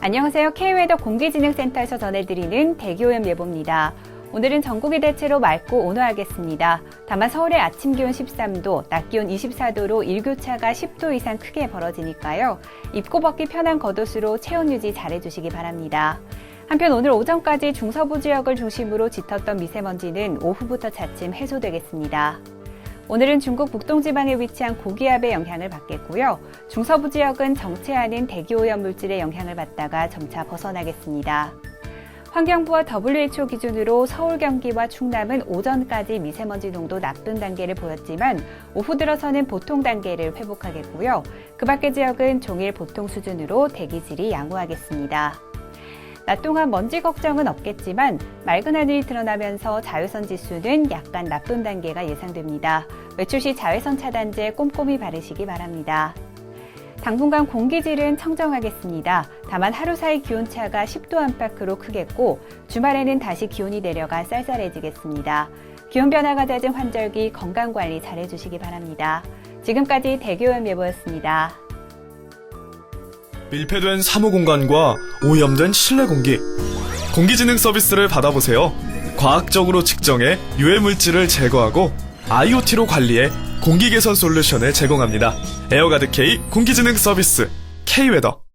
안녕하세요. K웨더 공기진흥센터에서 전해드리는 대기오염 예보입니다. 오늘은 전국이 대체로 맑고 온화하겠습니다. 다만 서울의 아침 기온 13도, 낮 기온 24도로 일교차가 10도 이상 크게 벌어지니까요. 입고 벗기 편한 겉옷으로 체온 유지 잘해주시기 바랍니다. 한편 오늘 오전까지 중서부 지역을 중심으로 짙었던 미세먼지는 오후부터 차츰 해소되겠습니다. 오늘은 중국 북동지방에 위치한 고기압의 영향을 받겠고요. 중서부 지역은 정체하는 대기오염 물질의 영향을 받다가 점차 벗어나겠습니다. 환경부와 WHO 기준으로 서울, 경기와 충남은 오전까지 미세먼지 농도 나쁜 단계를 보였지만 오후 들어서는 보통 단계를 회복하겠고요. 그 밖의 지역은 종일 보통 수준으로 대기질이 양호하겠습니다. 낮 동안 먼지 걱정은 없겠지만 맑은 하늘이 드러나면서 자외선 지수는 약간 나쁨 단계가 예상됩니다. 외출 시 자외선 차단제 꼼꼼히 바르시기 바랍니다. 당분간 공기질은 청정하겠습니다. 다만 하루 사이 기온차가 10도 안팎으로 크겠고 주말에는 다시 기온이 내려가 쌀쌀해지겠습니다. 기온 변화가 잦은 환절기 건강 관리 잘 해주시기 바랍니다. 지금까지 대교염 예보였습니다. 밀폐된 사무 공간과 오염된 실내 공기. 공기진흥 서비스를 받아보세요. 과학적으로 측정해 유해 물질을 제거하고 IoT로 관리해 공기 개선 솔루션을 제공합니다. 에어가드 K 공기진흥 서비스 K웨더